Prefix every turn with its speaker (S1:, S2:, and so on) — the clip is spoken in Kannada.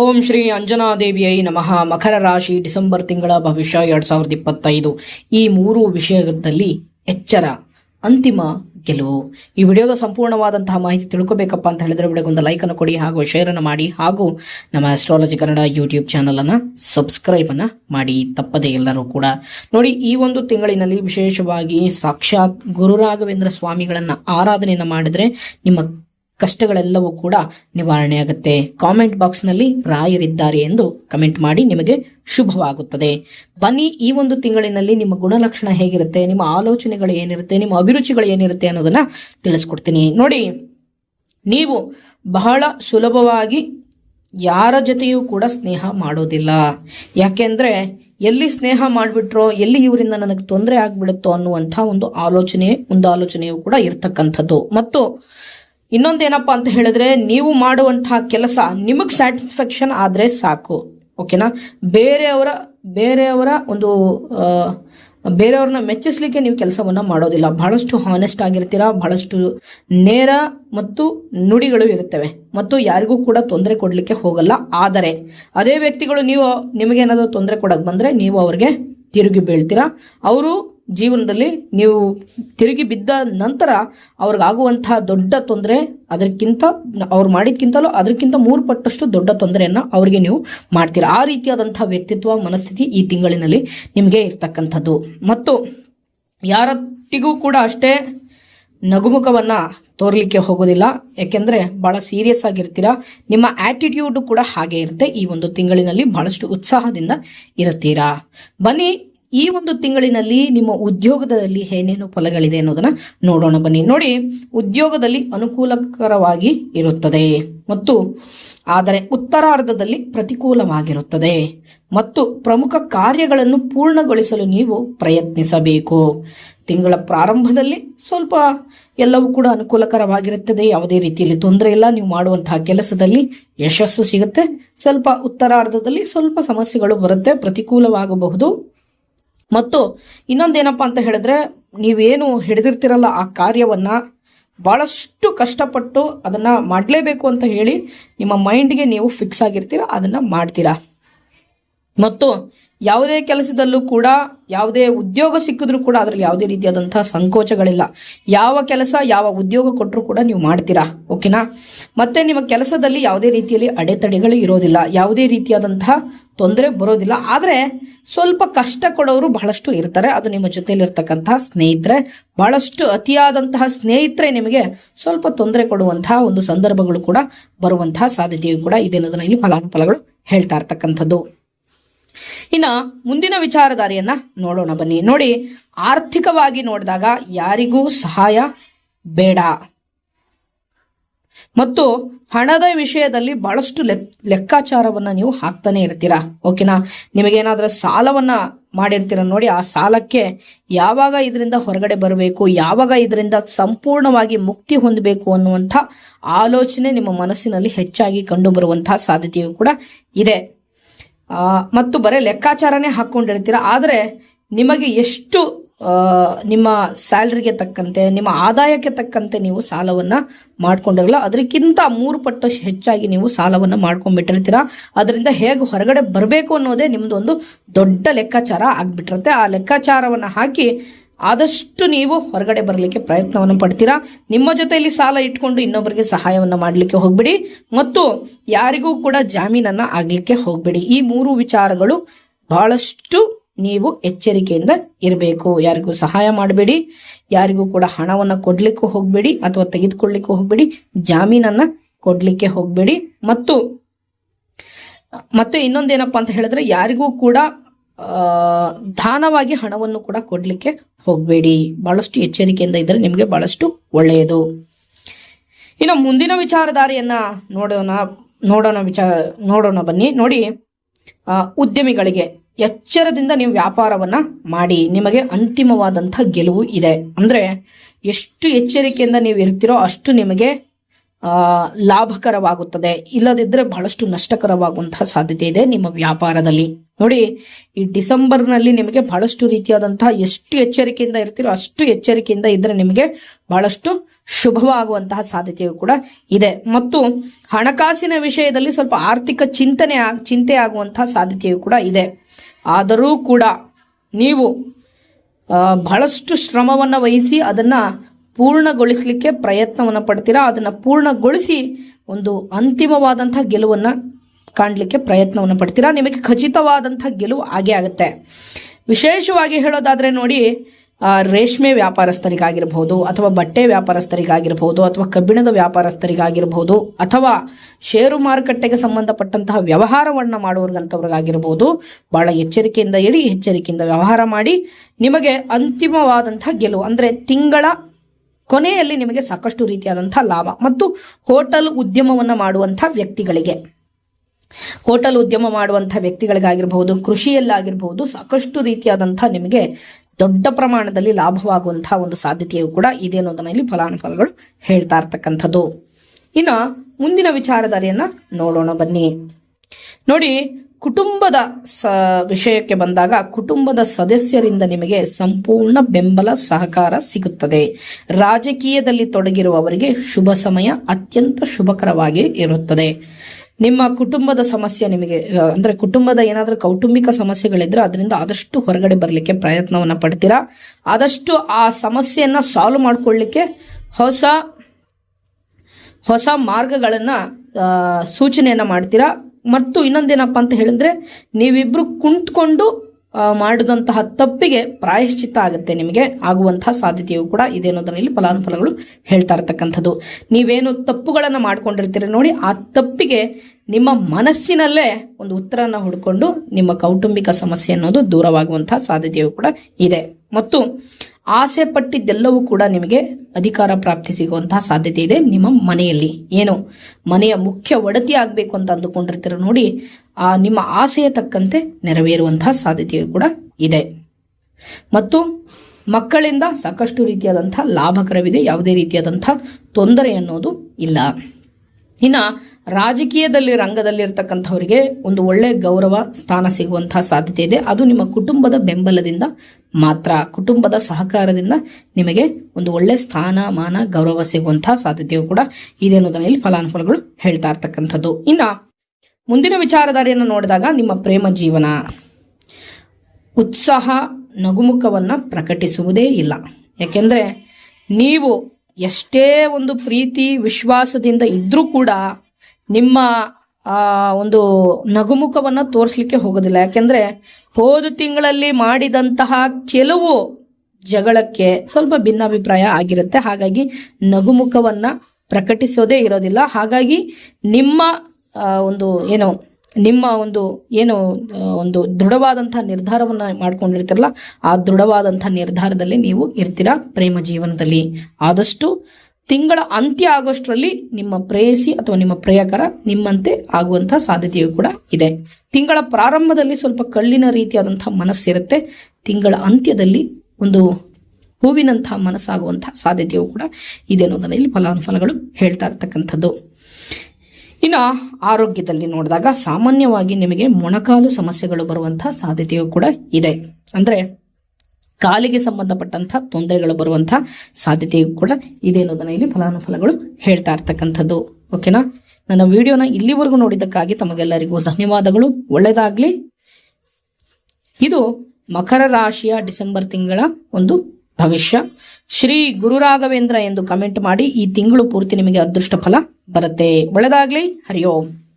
S1: ಓಂ ಶ್ರೀ ಅಂಜನಾದೇವಿಯೈ ನಮಃ. ಮಕರ ರಾಶಿ ಡಿಸೆಂಬರ್ ತಿಂಗಳ ಭವಿಷ್ಯ ಎರಡ್ ಸಾವಿರದ ಇಪ್ಪತ್ತೈದು. ಈ ಮೂರು ವಿಷಯದಲ್ಲಿ ಎಚ್ಚರ, ಅಂತಿಮ ಗೆಲುವು. ಈ ವಿಡಿಯೋದ ಸಂಪೂರ್ಣವಾದಂತಹ ಮಾಹಿತಿ ತಿಳ್ಕೋಬೇಕಪ್ಪ ಅಂತ ಹೇಳಿದ್ರೆ ವಿಡಿಯೋಗೊಂದು ಲೈಕನ್ನು ಕೊಡಿ ಹಾಗೂ ಶೇರ್ ಅನ್ನು ಮಾಡಿ ಹಾಗೂ ನಮ್ಮ ಆಸ್ಟ್ರಾಲಜಿ ಕನ್ನಡ ಯೂಟ್ಯೂಬ್ ಚಾನಲನ್ನು ಸಬ್ಸ್ಕ್ರೈಬನ್ನು ಮಾಡಿ. ತಪ್ಪದೆ ಎಲ್ಲರೂ ಕೂಡ. ನೋಡಿ, ಈ ಒಂದು ತಿಂಗಳಿನಲ್ಲಿ ವಿಶೇಷವಾಗಿ ಸಾಕ್ಷಾತ್ ಗುರು ರಾಘವೇಂದ್ರ ಸ್ವಾಮಿಗಳನ್ನ ಆರಾಧನೆಯನ್ನ ಮಾಡಿದ್ರೆ ನಿಮ್ಮ ಕಷ್ಟಗಳೆಲ್ಲವೂ ಕೂಡ ನಿವಾರಣೆ ಆಗುತ್ತೆ. ಕಾಮೆಂಟ್ ಬಾಕ್ಸ್ನಲ್ಲಿ ರಾಯರಿದ್ದಾರೆ ಎಂದು ಕಮೆಂಟ್ ಮಾಡಿ ನಿಮಗೆ ಶುಭವಾಗುತ್ತದೆ. ಬನ್ನಿ ಈ ಒಂದು ತಿಂಗಳಿನಲ್ಲಿ ನಿಮ್ಮ ಗುಣಲಕ್ಷಣ ಹೇಗಿರುತ್ತೆ, ನಿಮ್ಮ ಆಲೋಚನೆಗಳು ಏನಿರುತ್ತೆ, ನಿಮ್ಮ ಅಭಿರುಚಿಗಳು ಏನಿರುತ್ತೆ ಅನ್ನೋದನ್ನ ತಿಳಿಸ್ಕೊಡ್ತೀನಿ. ನೋಡಿ, ನೀವು ಬಹಳ ಸುಲಭವಾಗಿ ಯಾರ ಜೊತೆಯೂ ಕೂಡ ಸ್ನೇಹ ಮಾಡೋದಿಲ್ಲ. ಯಾಕೆಂದ್ರೆ ಎಲ್ಲಿ ಸ್ನೇಹ ಮಾಡಿಬಿಟ್ರೋ, ಎಲ್ಲಿ ಇವರಿಂದ ನನಗೆ ತೊಂದರೆ ಆಗ್ಬಿಡುತ್ತೋ ಅನ್ನುವಂಥ ಒಂದು ಆಲೋಚನೆ, ಒಂದು ಆಲೋಚನೆಯು ಕೂಡ ಇರ್ತಕ್ಕಂಥದ್ದು. ಮತ್ತು ಇನ್ನೊಂದೇನಪ್ಪ ಅಂತ ಹೇಳಿದ್ರೆ ನೀವು ಮಾಡುವಂತಹ ಕೆಲಸ ನಿಮಗೆ ಸ್ಯಾಟಿಸ್ಫ್ಯಾಕ್ಷನ್ ಆದರೆ ಸಾಕು ಓಕೆನಾ ಬೇರೆಯವರ ಬೇರೆಯವರ ಒಂದು ಬೇರೆಯವ್ರನ್ನ ಮೆಚ್ಚಿಸ್ಲಿಕ್ಕೆ ನೀವು ಕೆಲಸವನ್ನ ಮಾಡೋದಿಲ್ಲ. ಬಹಳಷ್ಟು ಹಾನೆಸ್ಟ್ ಆಗಿರ್ತೀರಾ, ಬಹಳಷ್ಟು ನೇರ ಮತ್ತು ನುಡಿಗಳು ಇರುತ್ತವೆ. ಮತ್ತು ಯಾರಿಗೂ ಕೂಡ ತೊಂದರೆ ಕೊಡಲಿಕ್ಕೆ ಹೋಗಲ್ಲ. ಆದರೆ ಅದೇ ವ್ಯಕ್ತಿಗಳು ನೀವು ನಿಮಗೇನಾದರೂ ತೊಂದರೆ ಕೊಡಕ್ಕೆ ಬಂದರೆ ನೀವು ಅವ್ರಿಗೆ ತಿರುಗಿ ಬೀಳ್ತೀರಾ. ಅವರು ಜೀವನದಲ್ಲಿ ನೀವು ತಿರುಗಿ ಬಿದ್ದ ನಂತರ ಅವ್ರಿಗಾಗುವಂತಹ ದೊಡ್ಡ ತೊಂದರೆ ಅದಕ್ಕಿಂತ ಅವ್ರು ಮಾಡಿದ್ಕಿಂತಲೂ ಅದಕ್ಕಿಂತ ಮೂರು ಪಟ್ಟಷ್ಟು ದೊಡ್ಡ ತೊಂದರೆಯನ್ನು ಅವರಿಗೆ ನೀವು ಮಾಡ್ತೀರಾ. ಆ ರೀತಿಯಾದಂಥ ವ್ಯಕ್ತಿತ್ವ, ಮನಸ್ಥಿತಿ ಈ ತಿಂಗಳಿನಲ್ಲಿ ನಿಮಗೆ ಇರ್ತಕ್ಕಂಥದ್ದು. ಮತ್ತು ಯಾರೊಟ್ಟಿಗೂ ಕೂಡ ಅಷ್ಟೇ ನಗುಮುಖವನ್ನು ತೋರಲಿಕ್ಕೆ ಹೋಗೋದಿಲ್ಲ. ಯಾಕೆಂದರೆ ಭಾಳ ಸೀರಿಯಸ್ ಆಗಿರ್ತೀರಾ. ನಿಮ್ಮ ಆ್ಯಟಿಟ್ಯೂಡು ಕೂಡ ಹಾಗೆ ಇರುತ್ತೆ. ಈ ಒಂದು ತಿಂಗಳಿನಲ್ಲಿ ಭಾಳಷ್ಟು ಉತ್ಸಾಹದಿಂದ ಇರುತ್ತೀರಾ. ಬನ್ನಿ ಈ ಒಂದು ತಿಂಗಳಿನಲ್ಲಿ ನಿಮ್ಮ ಉದ್ಯೋಗದಲ್ಲಿ ಏನೇನು ಫಲಗಳಿದೆ ಅನ್ನೋದನ್ನ ನೋಡೋಣ ಬನ್ನಿ. ನೋಡಿ, ಉದ್ಯೋಗದಲ್ಲಿ ಅನುಕೂಲಕರವಾಗಿ ಇರುತ್ತದೆ ಮತ್ತು ಆದರೆ ಉತ್ತರಾರ್ಧದಲ್ಲಿ ಪ್ರತಿಕೂಲವಾಗಿರುತ್ತದೆ ಮತ್ತು ಪ್ರಮುಖ ಕಾರ್ಯಗಳನ್ನು ಪೂರ್ಣಗೊಳಿಸಲು ನೀವು ಪ್ರಯತ್ನಿಸಬೇಕು. ತಿಂಗಳ ಪ್ರಾರಂಭದಲ್ಲಿ ಸ್ವಲ್ಪ ಎಲ್ಲವೂ ಕೂಡ ಅನುಕೂಲಕರವಾಗಿರುತ್ತದೆ. ಯಾವುದೇ ರೀತಿಯಲ್ಲಿ ತೊಂದರೆ ಇಲ್ಲ. ನೀವು ಮಾಡುವಂತಹ ಕೆಲಸದಲ್ಲಿ ಯಶಸ್ಸು ಸಿಗುತ್ತೆ. ಸ್ವಲ್ಪ ಉತ್ತರಾರ್ಧದಲ್ಲಿ ಸ್ವಲ್ಪ ಸಮಸ್ಯೆಗಳು ಬರುತ್ತೆ. ಪ್ರತಿಕೂಲವಾಗಬಹುದು. ಮತ್ತು ಇನ್ನೊಂದೇನಪ್ಪ ಅಂತ ಹೇಳಿದ್ರೆ, ನೀವೇನು ಹಿಡಿದಿರ್ತಿರಲ್ಲ ಆ ಕಾರ್ಯವನ್ನು ಭಾಳಷ್ಟು ಕಷ್ಟಪಟ್ಟು ಅದನ್ನು ಮಾಡಲೇಬೇಕು ಅಂತ ಹೇಳಿ ನಿಮ್ಮ ಮೈಂಡ್ಗೆ ನೀವು ಫಿಕ್ಸ್ ಆಗಿರ್ತೀರ, ಅದನ್ನು ಮಾಡ್ತೀರಾ? ಮತ್ತು ಯಾವುದೇ ಕೆಲಸದಲ್ಲೂ ಕೂಡ, ಯಾವುದೇ ಉದ್ಯೋಗ ಸಿಕ್ಕಿದ್ರೂ ಕೂಡ ಅದರಲ್ಲಿ ಯಾವುದೇ ರೀತಿಯಾದಂತಹ ಸಂಕೋಚಗಳಿಲ್ಲ. ಯಾವ ಕೆಲಸ, ಯಾವ ಉದ್ಯೋಗ ಕೊಟ್ಟರು ಕೂಡ ನೀವು ಮಾಡ್ತೀರಾ? ಓಕೆನಾ? ಮತ್ತೆ ನಿಮ್ಮ ಕೆಲಸದಲ್ಲಿ ಯಾವುದೇ ರೀತಿಯಲ್ಲಿ ಅಡೆತಡೆಗಳು ಇರೋದಿಲ್ಲ. ಯಾವುದೇ ರೀತಿಯಾದಂತಹ ತೊಂದರೆ ಬರೋದಿಲ್ಲ. ಆದರೆ ಸ್ವಲ್ಪ ಕಷ್ಟ ಕೊಡೋರು ಬಹಳಷ್ಟು ಇರ್ತಾರೆ. ಅದು ನಿಮ್ಮ ಜೊತೆಲಿರ್ತಕ್ಕಂತಹ ಸ್ನೇಹಿತರೆ. ಬಹಳಷ್ಟು ಅತಿಯಾದಂತಹ ಸ್ನೇಹಿತರೆ ನಿಮಗೆ ಸ್ವಲ್ಪ ತೊಂದರೆ ಕೊಡುವಂತಹ ಒಂದು ಸಂದರ್ಭಗಳು ಕೂಡ ಬರುವಂತಹ ಸಾಧ್ಯತೆಯು ಕೂಡ ಇದೆ ಇಲ್ಲಿ ಫಲಾನುಫಲಗಳು ಹೇಳ್ತಾ ಇರ್ತಕ್ಕಂಥದ್ದು. ಇನ್ನ ಮುಂದಿನ ವಿಚಾರಧಾರೆಯನ್ನ ನೋಡೋಣ ಬನ್ನಿ. ನೋಡಿ, ಆರ್ಥಿಕವಾಗಿ ನೋಡಿದಾಗ ಯಾರಿಗೂ ಸಹಾಯ ಬೇಡ. ಮತ್ತು ಹಣದ ವಿಷಯದಲ್ಲಿ ಬಹಳಷ್ಟು ಲೆಕ್, ಲೆಕ್ಕಾಚಾರವನ್ನ ನೀವು ಹಾಕ್ತಾನೆ ಇರ್ತೀರಾ? ಓಕೆನಾ? ನಿಮಗೇನಾದರೂ ಸಾಲವನ್ನ ಮಾಡಿರ್ತೀರ? ನೋಡಿ, ಆ ಸಾಲಕ್ಕೆ ಯಾವಾಗ ಇದರಿಂದ ಹೊರಗಡೆ ಬರಬೇಕು, ಯಾವಾಗ ಇದರಿಂದ ಸಂಪೂರ್ಣವಾಗಿ ಮುಕ್ತಿ ಹೊಂದಬೇಕು ಅನ್ನುವಂಥ ಆಲೋಚನೆ ನಿಮ್ಮ ಮನಸ್ಸಿನಲ್ಲಿ ಹೆಚ್ಚಾಗಿ ಕಂಡು ಬರುವಂತಹ ಸಾಧ್ಯತೆಯು ಕೂಡ ಇದೆ. ಮತ್ತು ಬರೀ ಲೆಕ್ಕಾಚಾರನೇ ಹಾಕ್ಕೊಂಡಿರ್ತೀರ ಆದರೆ ನಿಮಗೆ ಎಷ್ಟು ನಿಮ್ಮ ಸ್ಯಾಲ್ರಿಗೆ ತಕ್ಕಂತೆ, ನಿಮ್ಮ ಆದಾಯಕ್ಕೆ ತಕ್ಕಂತೆ ನೀವು ಸಾಲವನ್ನ ಮಾಡ್ಕೊಂಡಿರಲ್ಲ, ಅದಕ್ಕಿಂತ ಮೂರು ಪಟ್ಟು ಹೆಚ್ಚಾಗಿ ನೀವು ಸಾಲವನ್ನ ಮಾಡ್ಕೊಂಡ್ಬಿಟ್ಟಿರ್ತೀರ? ಅದರಿಂದ ಹೇಗೆ ಹೊರಗಡೆ ಬರಬೇಕು ಅನ್ನೋದೇ ನಿಮ್ಮದೊಂದು ದೊಡ್ಡ ಲೆಕ್ಕಾಚಾರ ಆಗಿಬಿಟ್ಟಿರುತ್ತೆ. ಆ ಲೆಕ್ಕಾಚಾರವನ್ನು ಹಾಕಿ ಆದಷ್ಟು ನೀವು ಹೊರಗಡೆ ಬರಲಿಕ್ಕೆ ಪ್ರಯತ್ನವನ್ನು ಪಡ್ತೀರಾ? ನಿಮ್ಮ ಜೊತೆಯಲ್ಲಿ ಸಾಲ ಇಟ್ಕೊಂಡು ಇನ್ನೊಬ್ಬರಿಗೆ ಸಹಾಯವನ್ನು ಮಾಡಲಿಕ್ಕೆ ಹೋಗಬೇಡಿ. ಮತ್ತು ಯಾರಿಗೂ ಕೂಡ ಜಾಮೀನನ್ನು ಆಗಲಿಕ್ಕೆ ಹೋಗಬೇಡಿ. ಈ ಮೂರು ವಿಚಾರಗಳು ಬಹಳಷ್ಟು ನೀವು ಎಚ್ಚರಿಕೆಯಿಂದ ಇರಬೇಕು. ಯಾರಿಗೂ ಸಹಾಯ ಮಾಡಬೇಡಿ. ಯಾರಿಗೂ ಕೂಡ ಹಣವನ್ನು ಕೊಡಲಿಕ್ಕೂ ಹೋಗಬೇಡಿ ಅಥವಾ ತೆಗೆದುಕೊಳ್ಳಿಕ್ಕೂ ಹೋಗಬೇಡಿ. ಜಾಮೀನನ್ನು ಕೊಡಲಿಕ್ಕೆ ಹೋಗಬೇಡಿ. ಮತ್ತು, ಮತ್ತೆ ಇನ್ನೊಂದೇನಪ್ಪ ಅಂತ ಹೇಳಿದ್ರೆ ಯಾರಿಗೂ ಕೂಡ ದಾನವಾಗಿ ಹಣವನ್ನು ಕೂಡ ಕೊಡ್ಲಿಕ್ಕೆ ಹೋಗಬೇಡಿ. ಬಹಳಷ್ಟು ಎಚ್ಚರಿಕೆಯಿಂದ ಇದ್ದರೆ ನಿಮಗೆ ಬಹಳಷ್ಟು ಒಳ್ಳೆಯದು. ಇನ್ನು ಮುಂದಿನ ವಿಚಾರಧಾರೆಯನ್ನ ನೋಡೋಣ ನೋಡೋಣ ವಿಚಾರ ನೋಡೋಣ ಬನ್ನಿ. ನೋಡಿ ಉದ್ಯಮಿಗಳಿಗೆ ಎಚ್ಚರದಿಂದ ನೀವು ವ್ಯಾಪಾರವನ್ನ ಮಾಡಿ. ನಿಮಗೆ ಅಂತಿಮವಾದಂಥ ಗೆಲುವು ಇದೆ. ಅಂದ್ರೆ ಎಷ್ಟು ಎಚ್ಚರಿಕೆಯಿಂದ ನೀವು ಇರ್ತಿರೋ ಅಷ್ಟು ನಿಮಗೆ ಲಾಭಕರವಾಗುತ್ತದೆ. ಇಲ್ಲದಿದ್ದರೆ ಬಹಳಷ್ಟು ನಷ್ಟಕರವಾಗುವಂತಹ ಸಾಧ್ಯತೆ ಇದೆ ನಿಮ್ಮ ವ್ಯಾಪಾರದಲ್ಲಿ. ನೋಡಿ, ಈ ಡಿಸೆಂಬರ್ನಲ್ಲಿ ನಿಮಗೆ ಬಹಳಷ್ಟು ರೀತಿಯಾದಂತಹ ಎಷ್ಟು ಎಚ್ಚರಿಕೆಯಿಂದ ಇರ್ತೀರೋ ಅಷ್ಟು ಎಚ್ಚರಿಕೆಯಿಂದ ಇದ್ದರೆ ನಿಮಗೆ ಬಹಳಷ್ಟು ಶುಭವಾಗುವಂತಹ ಸಾಧ್ಯತೆಯು ಕೂಡ ಇದೆ. ಮತ್ತು ಹಣಕಾಸಿನ ವಿಷಯದಲ್ಲಿ ಸ್ವಲ್ಪ ಆರ್ಥಿಕ ಚಿಂತನೆ ಚಿಂತೆ ಆಗುವಂತಹ ಸಾಧ್ಯತೆಯು ಕೂಡ ಇದೆ. ಆದರೂ ಕೂಡ ನೀವು ಬಹಳಷ್ಟು ಶ್ರಮವನ್ನು ವಹಿಸಿ ಅದನ್ನು ಪೂರ್ಣಗೊಳಿಸಲಿಕ್ಕೆ ಪ್ರಯತ್ನವನ್ನು ಪಡ್ತೀರಾ? ಅದನ್ನು ಪೂರ್ಣಗೊಳಿಸಿ ಒಂದು ಅಂತಿಮವಾದಂಥ ಗೆಲುವನ್ನು ಕಾಣಲಿಕ್ಕೆ ಪ್ರಯತ್ನವನ್ನು ಪಡ್ತೀರಾ? ನಿಮಗೆ ಖಚಿತವಾದಂಥ ಗೆಲುವು ಆಗೇ ಆಗುತ್ತೆ. ವಿಶೇಷವಾಗಿ ಹೇಳೋದಾದರೆ ನೋಡಿ ರೇಷ್ಮೆ ವ್ಯಾಪಾರಸ್ಥರಿಗಾಗಿರ್ಬೋದು, ಅಥವಾ ಬಟ್ಟೆ ವ್ಯಾಪಾರಸ್ಥರಿಗಾಗಿರ್ಬೋದು, ಅಥವಾ ಕಬ್ಬಿಣದ ವ್ಯಾಪಾರಸ್ಥರಿಗಾಗಿರ್ಬೋದು, ಅಥವಾ ಷೇರು ಮಾರುಕಟ್ಟೆಗೆ ಸಂಬಂಧಪಟ್ಟಂತಹ ವ್ಯವಹಾರವನ್ನು ಮಾಡುವಂಥವ್ರಿಗಾಗಿರ್ಬೋದು ಬಹಳ ಎಚ್ಚರಿಕೆಯಿಂದ ಹೇಳಿ ಎಚ್ಚರಿಕೆಯಿಂದ ವ್ಯವಹಾರ ಮಾಡಿ, ನಿಮಗೆ ಅಂತಿಮವಾದಂಥ ಗೆಲುವು, ಅಂದರೆ ತಿಂಗಳ ಕೊನೆಯಲ್ಲಿ ನಿಮಗೆ ಸಾಕಷ್ಟು ರೀತಿಯಾದಂಥ ಲಾಭ. ಮತ್ತು ಹೋಟೆಲ್ ಉದ್ಯಮವನ್ನು ಮಾಡುವಂಥ ವ್ಯಕ್ತಿಗಳಿಗೆ. ಹೋಟೆಲ್ ಉದ್ಯಮ ಮಾಡುವಂಥ ವ್ಯಕ್ತಿಗಳಿಗಾಗಿರ್ಬಹುದು, ಕೃಷಿಯಲ್ಲಾಗಿರ್ಬಹುದು, ಸಾಕಷ್ಟು ರೀತಿಯಾದಂಥ ನಿಮಗೆ ದೊಡ್ಡ ಪ್ರಮಾಣದಲ್ಲಿ ಲಾಭವಾಗುವಂತಹ ಒಂದು ಸಾಧ್ಯತೆಯು ಕೂಡ ಇದೆ ಅನ್ನೋದನ್ನ ಇಲ್ಲಿ ಫಲಾನುಫಲಗಳು ಹೇಳ್ತಾ ಇರ್ತಕ್ಕಂಥದ್ದು. ಇನ್ನು ಮುಂದಿನ ವಿಚಾರಧಾರೆಯನ್ನ ನೋಡೋಣ ಬನ್ನಿ. ನೋಡಿ, ಕುಟುಂಬದ ಸ, ವಿಷಯಕ್ಕೆ ಬಂದಾಗ ಕುಟುಂಬದ ಸದಸ್ಯರಿಂದ ನಿಮಗೆ ಸಂಪೂರ್ಣ ಬೆಂಬಲ ಸಹಕಾರ ಸಿಗುತ್ತದೆ. ರಾಜಕೀಯದಲ್ಲಿ ತೊಡಗಿರುವವರಿಗೆ ಶುಭ ಸಮಯ ಅತ್ಯಂತ ಶುಭಕರವಾಗಿ ಇರುತ್ತದೆ. ನಿಮ್ಮ ಕುಟುಂಬದ ಸಮಸ್ಯೆ ನಿಮಗೆ ಅಂದ್ರೆ ಕುಟುಂಬದ ಏನಾದರೂ ಕೌಟುಂಬಿಕ ಸಮಸ್ಯೆಗಳಿದ್ರೆ ಅದರಿಂದ ಆದಷ್ಟು ಹೊರಗಡೆ ಬರಲಿಕ್ಕೆ ಪ್ರಯತ್ನವನ್ನ ಪಡ್ತೀರಾ? ಆದಷ್ಟು ಆ ಸಮಸ್ಯೆಯನ್ನು ಸಾಲ್ವ್ ಮಾಡ್ಕೊಳ್ಳಿಕ್ಕೆ ಹೊಸ ಹೊಸ ಮಾರ್ಗಗಳನ್ನು ಸೂಚನೆಯನ್ನು ಮಾಡ್ತೀರಾ? ಮತ್ತು ಇನ್ನೊಂದೇನಪ್ಪ ಅಂತ ಹೇಳಿದ್ರೆ, ನೀವಿಬ್ರು ಕುಂತ್ಕೊಂಡು ಮಾಡಿದಂತಹ ತಪ್ಪಿಗೆ ಪ್ರಾಯಶ್ಚಿತ್ತ ಆಗುತ್ತೆ ನಿಮಗೆ, ಆಗುವಂತಹ ಸಾಧ್ಯತೆಯು ಕೂಡ ಇದೆ ಅನ್ನೋದನ್ನ ಇಲ್ಲಿ ಫಲಾನುಫಲಗಳು ಹೇಳ್ತಾ ಇರ್ತಕ್ಕಂಥದ್ದು. ನೀವೇನು ತಪ್ಪುಗಳನ್ನು ಮಾಡ್ಕೊಂಡಿರ್ತೀರಿ ನೋಡಿ, ಆ ತಪ್ಪಿಗೆ ನಿಮ್ಮ ಮನಸ್ಸಿನಲ್ಲೇ ಒಂದು ಉತ್ತರನ ಹುಡ್ಕೊಂಡು ನಿಮ್ಮ ಕೌಟುಂಬಿಕ ಸಮಸ್ಯೆ ಅನ್ನೋದು ದೂರವಾಗುವಂತಹ ಸಾಧ್ಯತೆಯು ಕೂಡ ಇದೆ. ಮತ್ತು ಆಸೆ ಪಟ್ಟಿದ್ದೆಲ್ಲವೂ ಕೂಡ ನಿಮಗೆ ಅಧಿಕಾರ ಪ್ರಾಪ್ತಿ ಸಿಗುವಂತಹ ಸಾಧ್ಯತೆ ಇದೆ ನಿಮ್ಮ ಮನೆಯಲ್ಲಿ. ಏನು? ಮನೆಯ ಮುಖ್ಯ ಒಡತಿ ಆಗಬೇಕು ಅಂತ ಅಂದುಕೊಂಡಿರ್ತೀರ ನೋಡಿ, ಆ ನಿಮ್ಮ ಆಸೆಯ ತಕ್ಕಂತೆ ನೆರವೇರುವಂತಹ ಸಾಧ್ಯತೆಯು ಕೂಡ ಇದೆ. ಮತ್ತು ಮಕ್ಕಳಿಂದ ಸಾಕಷ್ಟು ರೀತಿಯಾದಂಥ ಲಾಭಕರವಿದೆ, ಯಾವುದೇ ರೀತಿಯಾದಂಥ ತೊಂದರೆ ಅನ್ನೋದು ಇಲ್ಲ. ಇನ್ನು ರಾಜಕೀಯದಲ್ಲಿ, ರಂಗದಲ್ಲಿರ್ತಕ್ಕಂಥವರಿಗೆ ಒಂದು ಒಳ್ಳೆಯ ಗೌರವ, ಸ್ಥಾನ ಸಿಗುವಂತಹ ಸಾಧ್ಯತೆ ಇದೆ. ಅದು ನಿಮ್ಮ ಕುಟುಂಬದ ಬೆಂಬಲದಿಂದ ಮಾತ್ರ ಕುಟುಂಬದ ಸಹಕಾರದಿಂದ ನಿಮಗೆ ಒಂದು ಒಳ್ಳೆ ಸ್ಥಾನ ಮಾನ ಗೌರವ ಸಿಗುವಂತಹ ಸಾಧ್ಯತೆಯು ಕೂಡ ಇದೆ ಅನ್ನೋದನ್ನ ಇಲ್ಲಿ ಫಲಾನುಫಲಗಳು ಹೇಳ್ತಾ ಇರ್ತಕ್ಕಂಥದ್ದು. ಇನ್ನು ಮುಂದಿನ ವಿಚಾರಧಾರೆಯನ್ನು ನೋಡಿದಾಗ ನಿಮ್ಮ ಪ್ರೇಮ ಜೀವನ. ಉತ್ಸಾಹ, ನಗುಮುಖವನ್ನು ಪ್ರಕಟಿಸುವುದೇ ಇಲ್ಲ. ಯಾಕೆಂದರೆ ನೀವು ಎಷ್ಟೇ ಒಂದು ಪ್ರೀತಿ, ವಿಶ್ವಾಸದಿಂದ ಇದ್ದರೂ ಕೂಡ ನಿಮ್ಮ ಒಂದು ನಗುಮುಖವನ್ನು ತೋರಿಸ್ಲಿಕ್ಕೆ ಹೋಗೋದಿಲ್ಲ. ಯಾಕೆಂದರೆ ಹೋದ ತಿಂಗಳಲ್ಲಿ ಮಾಡಿದಂತಹ ಕೆಲವು ಜಗಳಕ್ಕೆ ಸ್ವಲ್ಪ ಭಿನ್ನಾಭಿಪ್ರಾಯ ಆಗಿರುತ್ತೆ. ಹಾಗಾಗಿ ನಗುಮುಖವನ್ನು ಪ್ರಕಟಿಸೋದೇ ಇರೋದಿಲ್ಲ. ಹಾಗಾಗಿ ನಿಮ್ಮ ಒಂದು ಏನು, ನಿಮ್ಮ ಒಂದು ಏನು ಒಂದು ದೃಢವಾದಂಥ ನಿರ್ಧಾರವನ್ನು ಮಾಡ್ಕೊಂಡಿರ್ತಿರಲ್ಲ, ಆ ದೃಢವಾದಂಥ ನಿರ್ಧಾರದಲ್ಲಿ ನೀವು ಇರ್ತೀರಾ? ಪ್ರೇಮ ಜೀವನದಲ್ಲಿ ಆದಷ್ಟು ತಿಂಗಳ ಅಂತ್ಯ ಆಗೋಷ್ಟರಲ್ಲಿ ನಿಮ್ಮ ಪ್ರೇಯಸಿ ಅಥವಾ ನಿಮ್ಮ ಪ್ರೇಯಕರ ನಿಮ್ಮಂತೆ ಆಗುವಂತಹ ಸಾಧ್ಯತೆಯು ಕೂಡ ಇದೆ. ತಿಂಗಳ ಪ್ರಾರಂಭದಲ್ಲಿ ಸ್ವಲ್ಪ ಕಳ್ಳಿನ ರೀತಿಯಾದಂತಹ ಮನಸ್ಸಿರುತ್ತೆ. ತಿಂಗಳ ಅಂತ್ಯದಲ್ಲಿ ಒಂದು ಹೂವಿನಂತಹ ಮನಸ್ಸಾಗುವಂತಹ ಸಾಧ್ಯತೆಯು ಕೂಡ ಇದೆ ಅನ್ನೋದನ್ನ ಇಲ್ಲಿ ಫಲಾನುಫಲಗಳು ಹೇಳ್ತಾ ಇರ್ತಕ್ಕಂಥದ್ದು. ಇನ್ನು ಆರೋಗ್ಯದಲ್ಲಿ ನೋಡಿದಾಗ ಸಾಮಾನ್ಯವಾಗಿ ನಿಮಗೆ ಮೊಣಕಾಲು ಸಮಸ್ಯೆಗಳು ಬರುವಂತಹ ಸಾಧ್ಯತೆಯು ಕೂಡ ಇದೆ. ಅಂದರೆ ಕಾಲಿಗೆ ಸಂಬಂಧಪಟ್ಟಂಥ ತೊಂದರೆಗಳು ಬರುವಂಥ ಸಾಧ್ಯತೆಯು ಕೂಡ ಇದೆ ಅನ್ನೋದನ್ನು ಇಲ್ಲಿ ಫಲಾನುಫಲಗಳು ಹೇಳ್ತಾ ಇರ್ತಕ್ಕಂಥದ್ದು. ಓಕೆನಾ? ನನ್ನ ವಿಡಿಯೋನ ಇಲ್ಲಿವರೆಗೂ ನೋಡಿದ್ದಕ್ಕಾಗಿ ತಮಗೆಲ್ಲರಿಗೂ ಧನ್ಯವಾದಗಳು. ಒಳ್ಳೆಯದಾಗಲಿ ಇದು ಮಕರ ರಾಶಿಯ ಡಿಸೆಂಬರ್ ತಿಂಗಳ ಒಂದು ಭವಿಷ್ಯ. ಶ್ರೀ ಗುರುರಾಘವೇಂದ್ರ ಎಂದು ಕಮೆಂಟ್ ಮಾಡಿ ಈ ತಿಂಗಳು ಪೂರ್ತಿ ನಿಮಗೆ ಅದೃಷ್ಟ ಫಲ ಬರುತ್ತೆ. ಒಳ್ಳೆದಾಗ್ಲಿ. ಹರಿ ಓಂ